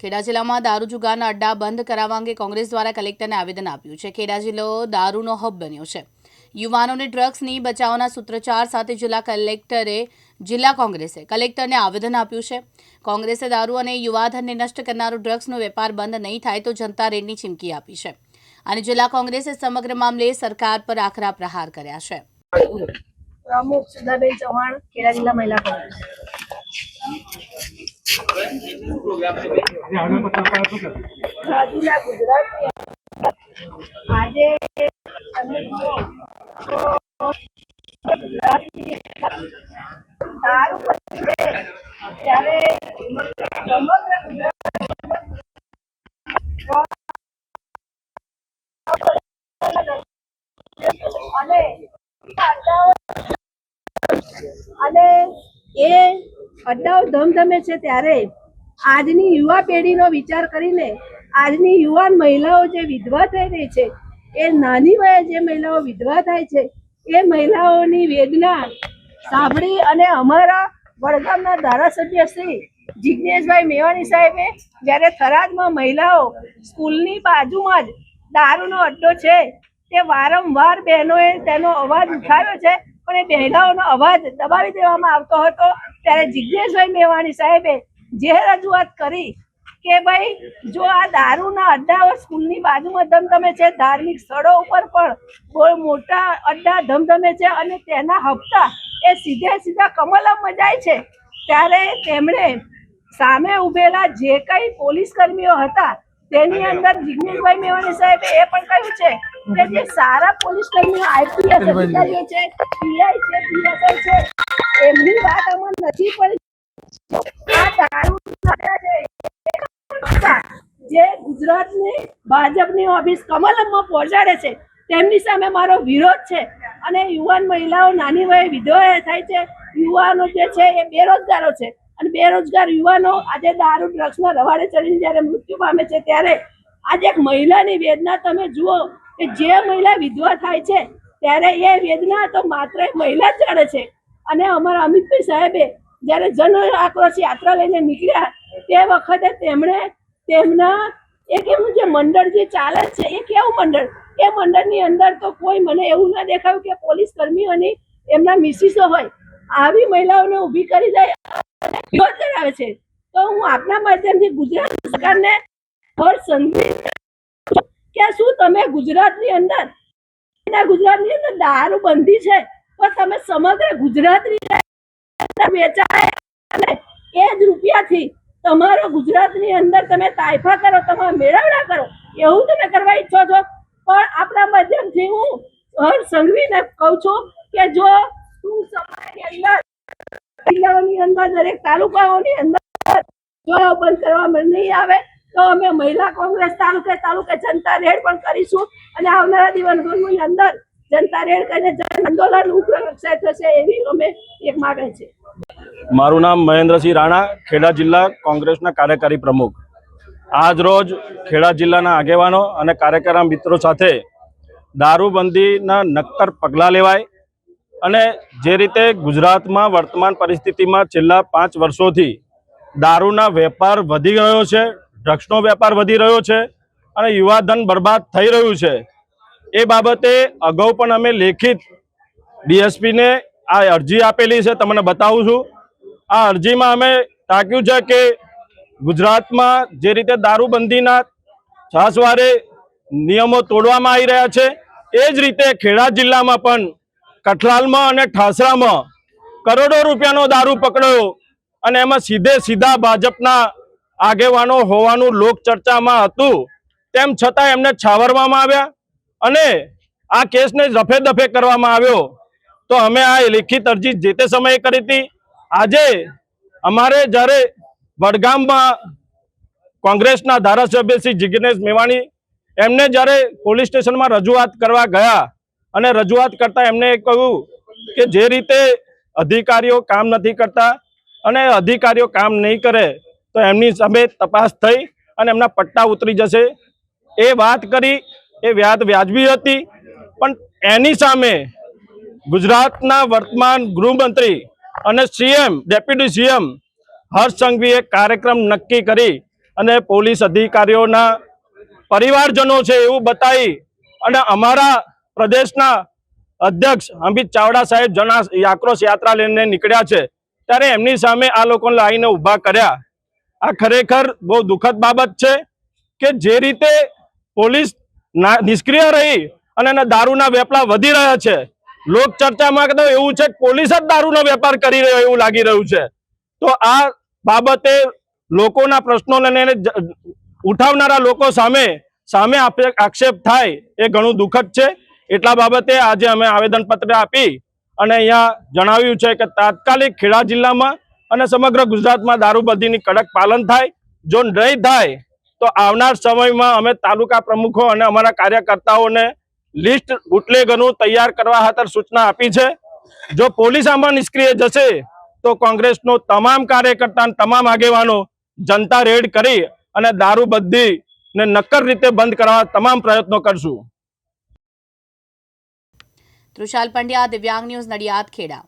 ખેડા જિલ્લામાં દારૂ જુગારના અડ્ડા બંધ કરાવવા અંગે કોંગ્રેસ દ્વારા કલેક્ટરને આવેદન આપ્યું છે. ખેડા જિલ્લો દારૂનો હબ બન્યો છે. યુવાનોને ડ્રગ્સની બચાવના સૂત્રચાર સાથે જિલ્લા કલેક્ટરે, જિલ્લા કોંગ્રેસે કલેક્ટરને આવેદન આપ્યું છે. કોંગ્રેસે દારૂ અને યુવાધનને નષ્ટ કરનારો ડ્રગ્સનો વેપાર બંધ નહીં થાય તો જનતા રેડની ચીમકી આપી છે. અને જિલ્લા કોંગ્રેસે સમગ્ર મામલે સરકાર પર આકરા પ્રહાર કર્યા છે. પ્રમુખ સુધાબેન ચૌહાણ, ખેડા જિલ્લા મહિલા કોંગ્રેસ. આજે તમે છે ત્યારે અને અને એ અડ્ડાઓ ધમધમે છે ત્યારે આજની યુવા પેઢીનો વિચાર કરીને આજની યુવાન મહિલાઓ જે વિધવા થઈ રહી છે, એ નાની વયે જે મહિલાઓ વિધવા થાય છે, એ મહિલાઓની વેદના સાંભળી અને અમારા વડગામના ધારાસભ્ય શ્રી જિજ્ઞેશભાઈ મેવાણી સાહેબે જ્યારે થરાદમાં મહિલાઓ સ્કૂલની બાજુમાં જ દારૂનો અડ્ડો છે, તે વારંવાર બહેનોએ તેનો અવાજ ઉઠાવ્યો છે, પણ એ મહિલાઓનો અવાજ દબાવી દેવામાં આવતો હતો. ત્યારે જિજ્ઞેશભાઈ મેવાણી સાહેબે જે રજૂઆત કરી કે ભાઈ જો આ દારૂના અડ્ડાઓ સ્કૂલની બાજુમાં ધમધમે છે ધાર્મિક સ્થળો ઉપર પણ મોટા અડ્ડા ધમધમે છે અને તેના હપ્તા એ સીધે સીધા કમલમમાં જાય છે ત્યારે તેમણે સામે ઉભેલા જે કઈ પોલીસ કર્મીઓ હતા તેની અંદર જિગ્નેશભાઈ મેવાણી સાહેબે એ પણ કહ્યું છે કે જે સારા પોલીસ કર્મીઓ આઈપીએસ અધિકારીઓ છે પીઆઈ છે પીએસઆઈ છે એમની નથી પડી આ દારૂ જે ગુજરાતની, ભાજપની ઓફિસ કમલમમાં પહોંચાડે છે, તેમની સામે મારો વિરોધ છે. અને યુવાન મહિલાઓ, નાની વયે વિધવા થાય છે, યુવાનો જે છે એ બેરોજગારો છે. અને બેરોજગાર યુવાનો આજે દારૂ ડ્રગ્સના રવાડે ચડીને જ્યારે મૃત્યુ પામે છે, ત્યારે આજે એક મહિલાની વેદના તમે જુઓ કે જે મહિલા વિધવા થાય છે, ત્યારે એ વેદના તો માત્ર મહિલા જ જાણે છે. અને અમારા અમિતભાઈ સાહેબે જ્યારે જન આક્રોશ યાત્રા લઈને નીકળ્યા, તે વખતે તેમણે તેમના એક એમનું જે મંડળ જે ચાલે છે, એ કેવું મંડળ? એ મંડળની અંદર તો કોઈ મને એવું ના દેખાયું કે પોલીસ કર્મીઓની એમના મિસિસો હોય. આવી મહિલાઓને ઊભી કરી જાય કરાવે છે. તો હું આપના માધ્યમથી ગુજરાત સરકારને હર સંધિ કે શું તમે ગુજરાતની અંદર ગુજરાતની અંદર દારૂ બંધી છે? તો તમે સમગ્ર ગુજરાતની અંદર વેચાય એ જ રૂપિયાથી તમારો ગુજરાતની અંદર તમે તાયફા કરો, તમારા મેળવડા કરો, એવું તમે કરવા ઈચ્છો છો. પણ આપણા માધ્યમથી હું હર સંઘવીને કહું છું કે જો ટૂંક સમયની અંદર, જિલ્લાઓની અંદર, દરેક તાલુકાઓની અંદર જો બંધ કરવામાં નહીં આવે, તો અમે મહિલા કોંગ્રેસ તાલુકે તાલુકે જનતા રેડ પણ કરીશું અને આવનારા દિવસોની અંદર જનતા રેડ કરીને જન, આંદોલન ઉગ્ર થશે એવી અમે એક માગણી છે. મારું નામ મહેન્દ્રસિંહ રાણા, ખેડા જિલ્લા કોંગ્રેસના કાર્યકારી પ્રમુખ. આજ રોજ ખેડા જિલ્લાના આગેવાનો અને કાર્યકરા મિત્રો સાથે દારૂબંધીના નક્કર પગલાં લેવાય અને જે રીતે ગુજરાતમાં વર્તમાન પરિસ્થિતિમાં છેલ્લા પાંચ વર્ષોથી દારૂના વેપાર વધી રહ્યો છે, ડ્રગ્સનો વેપાર વધી રહ્યો છે અને યુવાધન બરબાદ થઈ રહ્યું છે, એ બાબતે અગાઉ પણ અમે લેખિત ડીએસપીને આ અરજી આપેલી છે, તમને બતાવું છું. આ અરજીમાં અમે તાક્યું છે કે ગુજરાતમાં જે રીતે દારૂબંધીના છાસવારે નિયમો તોડવામાં આવી રહ્યા છે, એ જ રીતે ખેડા જિલ્લામાં પણ કઠલાલમાં અને ઠાસરામાં કરોડો રૂપિયાનો દારૂ પકડ્યો અને એમાં સીધે સીધા ભાજપના આગેવાનો હોવાનું લોક ચર્ચામાં હતું. તેમ છતાં એમને છાવરવામાં આવ્યા અને આ કેસને રફે દફે કરવામાં આવ્યો. તો અમે આ લેખિત અરજી જે તે સમયે કરી હતી આજે અમારે જ્યારે વડગામમાં કોંગ્રેસના ધારાસભ્ય શ્રી જિગ્નેશ મેવાણી એમને જ્યારે પોલીસ સ્ટેશનમાં રજૂઆત કરવા ગયા અને રજૂઆત કરતા એમને કહ્યું કે જે રીતે અધિકારીઓ કામ નથી કરતા અને અધિકારીઓ કામ નહીં કરે, તો એમની સામે તપાસ થઈ અને એમના પટ્ટા ઉતરી જશે. એ વાત કરી, એ વ્યાજ વ્યાજબી હતી, પણ એની સામે ગુજરાતના વર્તમાન ગૃહમંત્રી અને સીએમ, ડેપ્યુટી સીએમ હર્ષ સંઘવીએ કાર્યક્રમ નક્કી કરી અને પોલીસ અધિકારીઓના પરિવારજનો છે એવું બતાવી અને અમારા પ્રદેશના અધ્યક્ષ અમિત ચાવડા સાહેબ જના આક્રોશ યાત્રા લઈને નીકળ્યા છે. ત્યારે એમની સામે આ લોકોને લાવીને ઊભા કર્યા. આ ખરેખર બહુ દુઃખદ બાબત છે કે જે રીતે પોલીસ નિષ્ક્રિય રહી અને દારૂના વેપલા વધી રહ્યા છે. લોક ચર્ચામાં તો એવું છે કે પોલીસ જ દારૂનો વેપાર કરી રહ્યો એવું લાગી રહ્યું છે. તો આ બાબતે લોકોના પ્રશ્નોને લઈને ઉઠાવનારા લોકો સામે સામે આક્ષેપ થાય એ ઘણું દુઃખદ છે. એટલા બાબતે આજે અમે આવેદનપત્ર આપી અને અહીંયા જણાવ્યું છે કે તાત્કાલિક ખેડા જિલ્લામાં અને સમગ્ર ગુજરાતમાં દારૂબંધીની કડક પાલન થાય. જો નહીં થાય, તો આવનાર સમયમાં અમે તાલુકા પ્રમુખો અને અમારા કાર્યકર્તાઓને લિસ્ટ બુટલેગરનું તૈયાર કરવા ખાતર સૂચના આપી છે. જો પોલીસ આમાં નિષ્ક્રિય જશે, તો કોંગ્રેસનો તમામ કાર્યકર્તા તમામ આગેવાનો જનતા રેડ કરી અને દારૂબંધી ને નક્કર રીતે બંધ કરવા તમામ પ્રયત્નો કરશું. તૃષાલ પંડ્યા, દિવ્યાંગ ન્યૂઝ નડિયાદ, ખેડા.